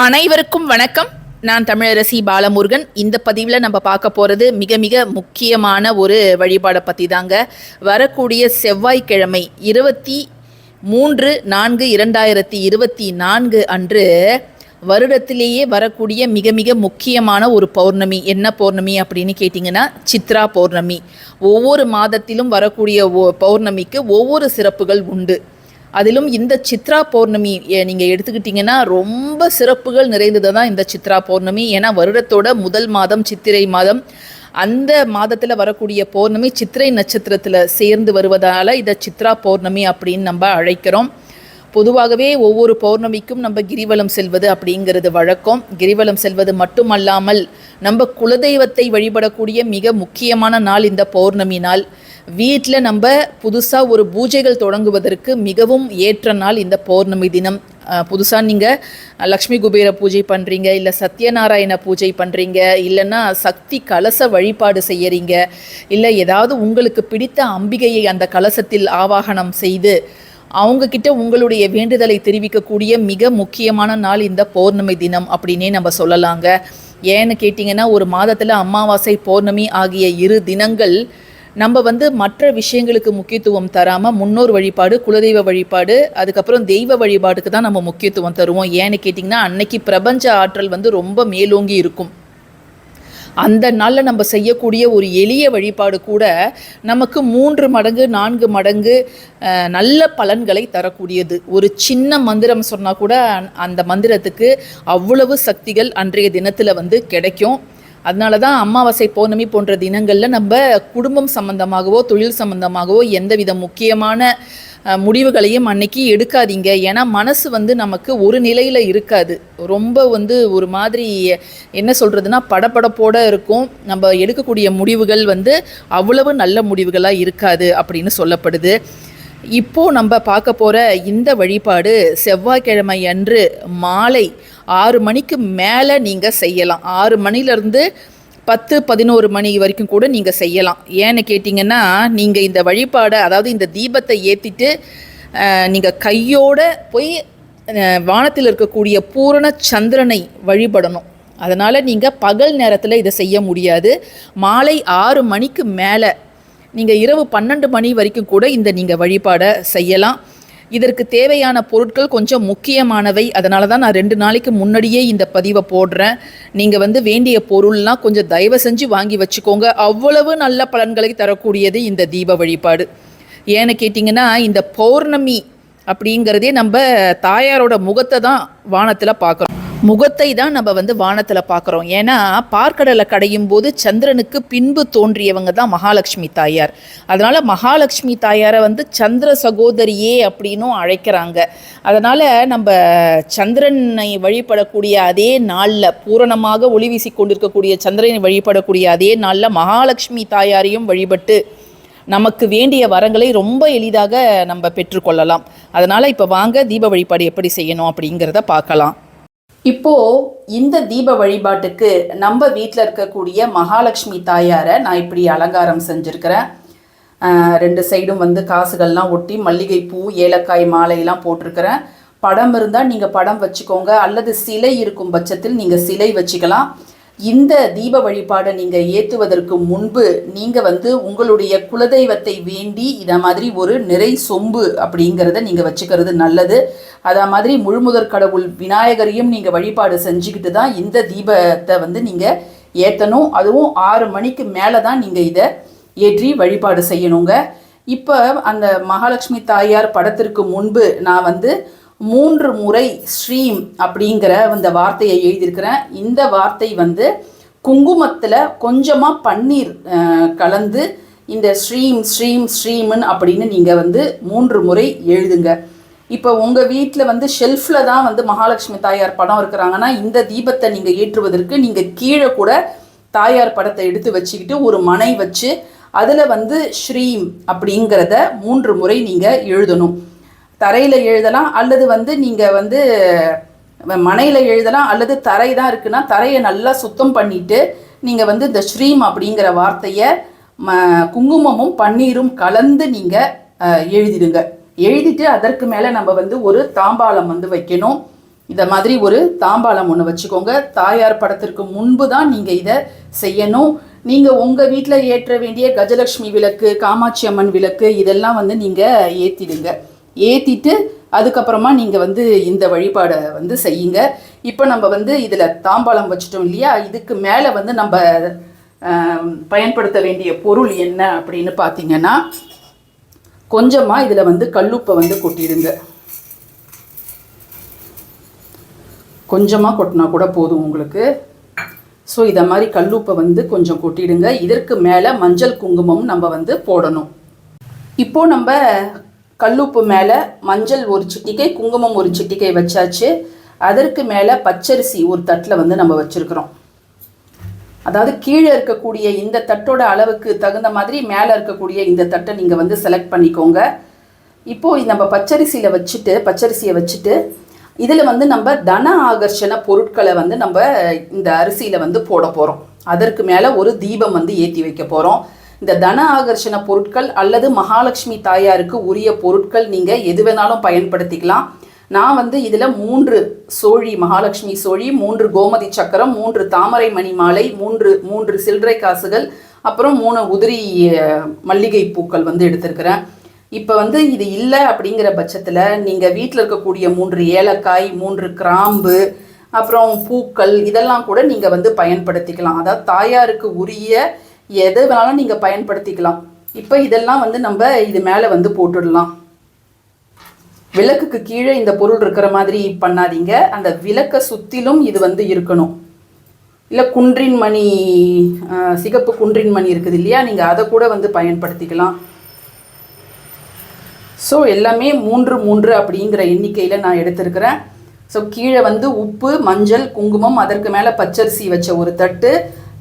அனைவருக்கும் வணக்கம். நான் தமிழரசி பாலமுருகன். இந்த பதிவில் நம்ம பார்க்க போகிறது மிக மிக முக்கியமான ஒரு வழிபாடை பற்றி தாங்க வரக்கூடிய செவ்வாய்க்கிழமை இருபத்தி மூன்று நான்கு இரண்டாயிரத்தி இருபத்தி நான்கு அன்று வருடத்திலேயே வரக்கூடிய மிக மிக முக்கியமான ஒரு பௌர்ணமி. என்ன பௌர்ணமி அப்படின்னு கேட்டிங்கன்னா சித்ரா பௌர்ணமி. ஒவ்வொரு மாதத்திலும் வரக்கூடிய ஒ- பௌர்ணமிக்கு ஒவ்வொரு சிறப்புகள் உண்டு. அதிலும் இந்த சித்ரா பௌர்ணமி நீங்கள் எடுத்துக்கிட்டிங்கன்னா ரொம்ப சிறப்புகள் நிறைந்தது தான் இந்த சித்ரா பௌர்ணமி. ஏன்னா வருடத்தோட முதல் மாதம் சித்திரை மாதம். அந்த மாதத்தில் வரக்கூடிய பௌர்ணமி சித்திரை நட்சத்திரத்தில் சேர்ந்து வருவதால் இதை சித்ரா பௌர்ணமி அப்படின்னு நம்ம அழைக்கிறோம். பொதுவாகவே ஒவ்வொரு பௌர்ணமிக்கும் நம்ம கிரிவலம் செல்வது அப்படிங்கிறது வழக்கம். கிரிவலம் செல்வது மட்டுமல்லாமல் நம்ம குலதெய்வத்தை வழிபடக்கூடிய மிக முக்கியமான நாள் இந்த பௌர்ணமி நாள். வீட்டில் நம்ம புதுசாக ஒரு பூஜைகள் தொடங்குவதற்கு மிகவும் ஏற்ற நாள் இந்த பௌர்ணமி தினம். புதுசாக நீங்கள் லக்ஷ்மி குபேர பூஜை பண்ணுறீங்க இல்லை சத்யநாராயண பூஜை பண்ணுறீங்க இல்லைன்னா சக்தி கலச வழிபாடு செய்யறீங்க இல்லை ஏதாவது உங்களுக்கு பிடித்த அம்பிகையை அந்த கலசத்தில் ஆவாகனம் செய்து அவங்கக்கிட்ட உங்களுடைய வேண்டுதலை தெரிவிக்கக்கூடிய மிக முக்கியமான நாள் இந்த பௌர்ணமி தினம் அப்படின்னே நம்ம சொல்லலாங்க. ஏன்னு கேட்டிங்கன்னா ஒரு மாதத்தில் அமாவாசை பௌர்ணமி ஆகிய இரு தினங்கள் நம்ம வந்து மற்ற விஷயங்களுக்கு முக்கியத்துவம் தராமல் முன்னோர் வழிபாடு குலதெய்வ வழிபாடு அதுக்கப்புறம் தெய்வ வழிபாடுக்கு தான் நம்ம முக்கியத்துவம் தருவோம். ஏன்னு கேட்டிங்கன்னா அன்னைக்கு பிரபஞ்ச ஆற்றல் வந்து ரொம்ப மேலோங்கி இருக்கும். அந்த நாளில் நம்ம செய்யக்கூடிய ஒரு எளிய வழிபாடு கூட நமக்கு மூன்று மடங்கு நான்கு மடங்கு நல்ல பலன்களை தரக்கூடியது. ஒரு சின்ன மந்திரம் சொன்னால் கூட அந்த மந்திரத்துக்கு அவ்வளவு சக்திகள் அன்றைய தினத்தில் வந்து கிடைக்கும். அதனால தான் அமாவாசை பௌர்ணமி போன்ற தினங்களில் நம்ம குடும்பம் சம்பந்தமாகவோ தொழில் சம்பந்தமாகவோ எந்தவித முக்கியமான முடிவுகளையும் அன்னைக்கு எடுக்காதீங்க. ஏன்னா மனசு வந்து நமக்கு ஒரு நிலையில் இருக்காது. ரொம்ப வந்து ஒரு மாதிரி என்ன சொல்கிறதுனா படப்படப்போட இருக்கும். நம்ம எடுக்கக்கூடிய முடிவுகள் வந்து அவ்வளவு நல்ல முடிவுகளாக இருக்காது அப்படின்னு சொல்லப்படுது. இப்போது நம்ம பார்க்க போகிற இந்த வழிபாடு செவ்வாய்க்கிழமை அன்று மாலை ஆறு மணிக்கு மேலே நீங்கள் செய்யலாம். ஆறு மணிலேருந்து பத்து பதினோரு மணி வரைக்கும் கூட நீங்கள் செய்யலாம். ஏன்னு கேட்டிங்கன்னா நீங்கள் இந்த வழிபாடை அதாவது இந்த தீபத்தை ஏற்றிட்டு நீங்கள் கையோட போய் வானத்தில் இருக்கக்கூடிய பூரண சந்திரனை வழிபடணும். அதனால் நீங்கள் பகல் நேரத்தில் இதை செய்ய முடியாது. மாலை ஆறு மணிக்கு மேலே நீங்கள் இரவு பன்னெண்டு மணி வரைக்கும் கூட இந்த நீங்கள் வழிபாடை செய்யலாம். இதற்கு தேவையான பொருட்கள் கொஞ்சம் முக்கியமானவை. அதனால தான் நான் ரெண்டு நாளைக்கு முன்னாடியே இந்த பதிவை போடுறேன். நீங்கள் வந்து வேண்டிய பொருள்லாம் கொஞ்சம் தயவு செஞ்சு வாங்கி வச்சுக்கோங்க. அவ்வளவு நல்ல பலன்களை தரக்கூடியது இந்த தீப வழிபாடு. ஏன்னு கேட்டிங்கன்னா இந்த பௌர்ணமி அப்படிங்கிறதே நம்ம தாயாரோட முகத்தை தான் வானத்தில் பார்க்குறோம் முகத்தை தான் நம்ம வந்து வானத்தில் பார்க்குறோம். ஏன்னா பார்க்கடலை கடையும் போது சந்திரனுக்கு பின்பு தோன்றியவங்க தான் மகாலட்சுமி தாயார். அதனால் மகாலட்சுமி தாயாரை வந்து சந்திர சகோதரியே அப்படின்னும் அழைக்கிறாங்க. அதனால் நம்ம சந்திரனை வழிபடக்கூடிய அதே நாளில் பூரணமாக ஒளி வீசி கொண்டிருக்கக்கூடிய சந்திரனை வழிபடக்கூடிய அதே நாளில் மகாலட்சுமி தாயாரையும் வழிபட்டு நமக்கு வேண்டிய வரங்களை ரொம்ப எளிதாக நம்ம பெற்றுக்கொள்ளலாம். அதனால் இப்போ வாங்க தீப வழிபாடு எப்படி செய்யணும் அப்படிங்கிறத பார்க்கலாம். இப்போ இந்த தீப வழிபாட்டுக்கு நம்ம வீட்டில் இருக்கக்கூடிய மகாலட்சுமி தாயாரை நான் இப்படி அலங்காரம் செஞ்சுருக்கிறேன். ரெண்டு சைடும் வந்து காசுகள்லாம் ஒட்டி மல்லிகை பூ ஏலக்காய் மாலையெல்லாம் போட்டிருக்கிறேன். படம் இருந்தால் நீங்கள் படம் வச்சுக்கோங்க. அல்லது சிலை இருக்கும் பட்சத்தில் நீங்கள் சிலை வச்சுக்கலாம். இந்த தீப வழிபாடை நீங்கள் ஏற்றுவதற்கு முன்பு நீங்கள் வந்து உங்களுடைய குலதெய்வத்தை வேண்டி இதை மாதிரி ஒரு நிறை சொம்பு அப்படிங்கிறத நீங்கள் வச்சுக்கிறது நல்லது. அதே மாதிரி முழுமுதற் கடவுள் விநாயகரையும் நீங்கள் வழிபாடு செஞ்சுக்கிட்டு தான் இந்த தீபத்தை வந்து நீங்கள் ஏற்றணும் அதுவும் ஆறு மணிக்கு மேலே தான் நீங்கள் இதை ஏற்றி வழிபாடு செய்யணுங்க. இப்போ அந்த மகாலட்சுமி தாயார் படத்திற்கு முன்பு நான் வந்து மூன்று முறை ஸ்ரீம் அப்படிங்கிற அந்த வார்த்தையை எழுதியிருக்கிறேன். இந்த வார்த்தை வந்து குங்குமத்தில் கொஞ்சமாக பன்னீர் கலந்து இந்த ஸ்ரீம் ஸ்ரீம் ஸ்ரீம்னு அப்படின்னு நீங்கள் வந்து மூன்று முறை எழுதுங்க. இப்போ உங்கள் வீட்டில் வந்து ஷெல்ஃபில் தான் வந்து மகாலட்சுமி தாயார் படம் இருக்கிறாங்கன்னா இந்த தீபத்தை நீங்கள் ஏற்றுவதற்கு நீங்கள் கீழே கூட தாயார் படத்தை எடுத்து வச்சுக்கிட்டு ஒரு மனை வச்சு அதில் வந்து ஸ்ரீம் அப்படிங்கிறத மூன்று முறை நீங்கள் எழுதணும். தரையில் எழுதலாம் அல்லது வந்து நீங்கள் வந்து மனையில் எழுதலாம் அல்லது தரை தான் இருக்குன்னா தரையை நல்லா சுத்தம் பண்ணிவிட்டு நீங்கள் வந்து இந்த ஸ்ரீம் அப்படிங்கிற வார்த்தையை ம குங்குமமும் பன்னீரும் கலந்து நீங்கள் எழுதிடுங்க. எழுதிட்டு அதற்கு மேலே நம்ம வந்து ஒரு தாம்பாளம் வந்து வைக்கணும். இந்த மாதிரி ஒரு தாம்பாளம் ஒன்று வச்சுக்கோங்க. தாயார் படத்திற்கு முன்பு தான் நீங்கள் இதை செய்யணும். நீங்கள் உங்கள் வீட்டில் ஏற்ற வேண்டிய கஜலட்சுமி விளக்கு காமாட்சி அம்மன் விளக்கு இதெல்லாம் வந்து நீங்கள் ஏற்றிடுங்க ஏற்றிட்டு அதுக்கப்புறமா நீங்கள் வந்து இந்த வழிபாடை வந்து செய்யுங்க. இப்போ நம்ம வந்து இதில் தாம்பாளம் வச்சுட்டோம் இல்லையா? இதுக்கு மேலே வந்து நம்ம பயன்படுத்த வேண்டிய பொருள் என்ன அப்படின்னு பார்த்தீங்கன்னா கொஞ்சமாக இதில் வந்து கல்லுப்பை வந்து கொட்டிடுங்க. கொஞ்சமாக கொட்டினா கூட போதும் உங்களுக்கு. ஸோ இதை மாதிரி கல்லுப்பை வந்து கொஞ்சம் கொட்டிடுங்க. இதற்கு மேலே மஞ்சள் குங்குமம் நம்ம வந்து போடணும். இப்போ நம்ம கல்லுப்பு மேலே மஞ்சள் ஒரு சிட்டிக்கை குங்குமம் ஒரு சிட்டிக்கை வச்சாச்சு. அதற்கு மேலே பச்சரிசி ஒரு தட்டில் வந்து நம்ம வச்சுருக்குறோம். அதாவது கீழே இருக்கக்கூடிய இந்த தட்டோட அளவுக்கு தகுந்த மாதிரி மேலே இருக்கக்கூடிய இந்த தட்டை நீங்கள் வந்து செலக்ட் பண்ணிக்கோங்க. இப்போது நம்ம பச்சரிசியில் வச்சுட்டு பச்சரிசியை வச்சுட்டு இதில் வந்து நம்ம தன ஆகர்ஷண பொருட்களை வந்து நம்ம இந்த அரிசியில் வந்து போட போகிறோம் அதற்கு மேலே ஒரு தீபம் வந்து ஏற்றி வைக்க போகிறோம் இந்த தன ஆகர்ஷண பொருட்கள் அல்லது மகாலட்சுமி தாயாருக்கு உரிய பொருட்கள் நீங்கள் எது வேணாலும் பயன்படுத்திக்கலாம். நான் வந்து இதில் மூன்று சோழி மகாலட்சுமி சோழி மூன்று கோமதி சக்கரம் மூன்று தாமரை மணி மாலை மூன்று மூன்று சில்லறை காசுகள் அப்புறம் மூணு உதிரி மல்லிகை பூக்கள் வந்து எடுத்திருக்கிறேன். இப்போ வந்து இது இல்லை அப்படிங்கிற பட்சத்தில் நீங்கள் வீட்டில் இருக்கக்கூடிய மூன்று ஏலக்காய் மூன்று கிராம்பு அப்புறம் பூக்கள் இதெல்லாம் கூட நீங்கள் வந்து பயன்படுத்திக்கலாம். அதாவது தாயாருக்கு உரிய எது வேணாலும் நீங்கள் பயன்படுத்திக்கலாம். இப்போ இதெல்லாம் வந்து நம்ம இது மேலே வந்து போட்டுடலாம். விளக்குக்கு கீழே இந்த பொருள் இருக்கிற மாதிரி பண்ணாதீங்க. அந்த விளக்கை சுற்றிலும் இது வந்து இருக்கணும். இல்லை குன்றின் மணி சிகப்பு குன்றின் மணி இருக்குது இல்லையா? நீங்கள் அதை கூட வந்து பயன்படுத்திக்கலாம். ஸோ எல்லாமே மூன்று மூன்று அப்படிங்கிற எண்ணிக்கையில் நான் எடுத்திருக்கிறேன். ஸோ கீழே வந்து உப்பு மஞ்சள் குங்குமம் அதற்கு மேலே பச்சரிசி வச்ச ஒரு தட்டு.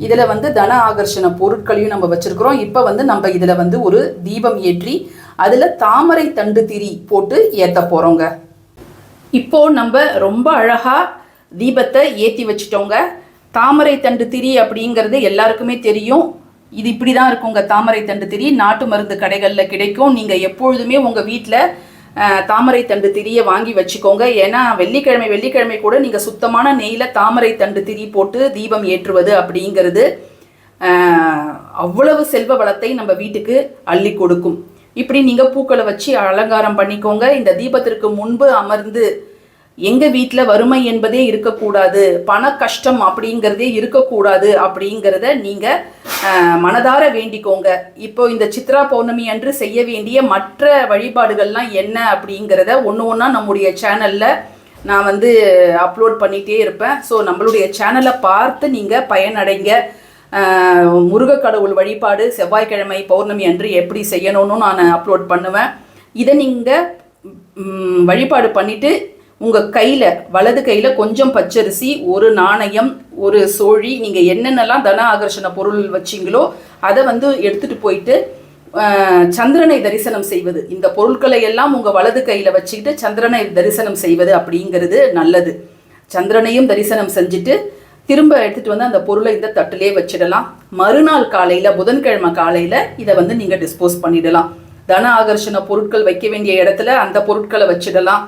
இதில் வந்து தன ஆகர்ஷண பொருட்களையும் நம்ம வச்சுருக்கிறோம். இப்போ வந்து நம்ம இதில் வந்து ஒரு தீபம் ஏற்றி அதில் தாமரை தண்டு திரி போட்டு ஏற்ற போகிறோங்க இப்போது நம்ம ரொம்ப அழகாக தீபத்தை ஏற்றி வச்சிட்டோங்க. தாமரை தண்டு திரி அப்படிங்கிறது எல்லாருக்குமே தெரியும். இது இப்படி தான் இருக்குங்க. தாமரை தண்டு திரி நாட்டு மருந்து கடைகளில் கிடைக்கும். நீங்கள் எப்பொழுதுமே உங்கள் வீட்டில் தாமரை தண்டு திரியை வாங்கி வச்சுக்கோங்க. ஏன்னா வெள்ளிக்கிழமை வெள்ளிக்கிழமை கூட நீங்கள் சுத்தமான நெய்யில் தாமரை தண்டு திரி போட்டு தீபம் ஏற்றுவது அப்படிங்கிறது அவ்வளவு செல்வ வளத்தை நம்ம வீட்டுக்கு அள்ளி கொடுக்கும். இப்படி நீங்கள் பூக்களை வச்சு அலங்காரம் பண்ணிக்கோங்க. இந்த தீபத்திற்கு முன்பு அமர்ந்து எங்கள் வீட்டில் வறுமை என்பதே இருக்கக்கூடாது பண கஷ்டம் அப்படிங்கிறதே இருக்கக்கூடாது அப்படிங்கிறத நீங்கள் மனதார வேண்டிக்கோங்க. இப்போ இந்த சித்ரா பௌர்ணமி அன்று செய்ய வேண்டிய மற்ற வழிபாடுகள்லாம் என்ன அப்படிங்கிறத ஒன்று ஒன்றா நம்முடைய சேனலில் நான் வந்து அப்லோட் பண்ணிகிட்டே இருப்பேன். ஸோ நம்மளுடைய சேனலை பார்த்து நீங்கள் பயனடைங்க. முருகக்கடவுள் கடவுள் வழிபாடு செவ்வாய்க்கிழமை பௌர்ணமி அன்று எப்படி செய்யணும்னு நான் அப்லோட் பண்ணுவேன். இதை நீங்கள் வழிபாடு பண்ணிவிட்டு உங்கள் கையில் வலது கையில் கொஞ்சம் பச்சரிசி ஒரு நாணயம் ஒரு சோழி நீங்கள் என்னென்னலாம் தன ஆகர்ஷண பொருள் வச்சிங்களோ அதை வந்து எடுத்துகிட்டு போயிட்டு சந்திரனை தரிசனம் செய்வது. இந்த பொருட்களை எல்லாம் உங்கள் வலது கையில் வச்சுக்கிட்டு சந்திரனை தரிசனம் செய்வது அப்படிங்கிறது நல்லது. சந்திரனையும் தரிசனம் செஞ்சுட்டு திரும்ப எடுத்துட்டு வந்து அந்த பொருளை இந்த தட்டிலே வச்சிடலாம். மறுநாள் காலையில் புதன்கிழமை காலையில் இதை வந்து நீங்கள் டிஸ்போஸ் பண்ணிடலாம். தன ஆகர்ஷண பொருட்கள் வைக்க வேண்டிய இடத்துல அந்த பொருட்களை வச்சிடலாம்.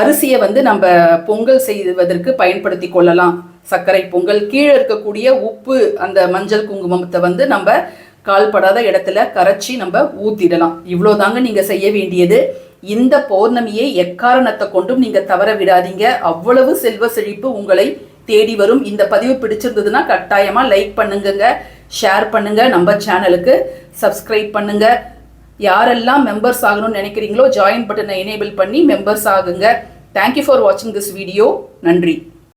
அரிசியை வந்து நம்ம பொங்கல் செய்வதற்கு பயன்படுத்தி கொள்ளலாம். சர்க்கரை பொங்கல் கீழே இருக்கக்கூடிய உப்பு அந்த மஞ்சள் குங்குமத்தை வந்து நம்ம கால்படாத இடத்துல கரைச்சி நம்ம ஊத்திடலாம். இவ்வளோதாங்க நீங்க செய்ய வேண்டியது. இந்த பௌர்ணமியை எக்காரணத்தை கொண்டும் நீங்க தவற விடாதீங்க. அவ்வளவு செல்வ செழிப்பு உங்களை தேடி வரும். இந்த பதிவு பிடிச்சிருந்ததுன்னா கட்டாயமாக லைக் பண்ணுங்கங்க. ஷேர் பண்ணுங்க. நம்ம சேனலுக்கு சப்ஸ்கிரைப் பண்ணுங்க. யாரெல்லாம் மெம்பர்ஸ் ஆகணும்னு நினைக்கிறீங்களோ ஜாயின் பட்டனை எனேபிள் பண்ணி மெம்பர்ஸ் ஆகுங்க. தேங்க்யூ ஃபார் வாட்சிங் திஸ் வீடியோ நன்றி.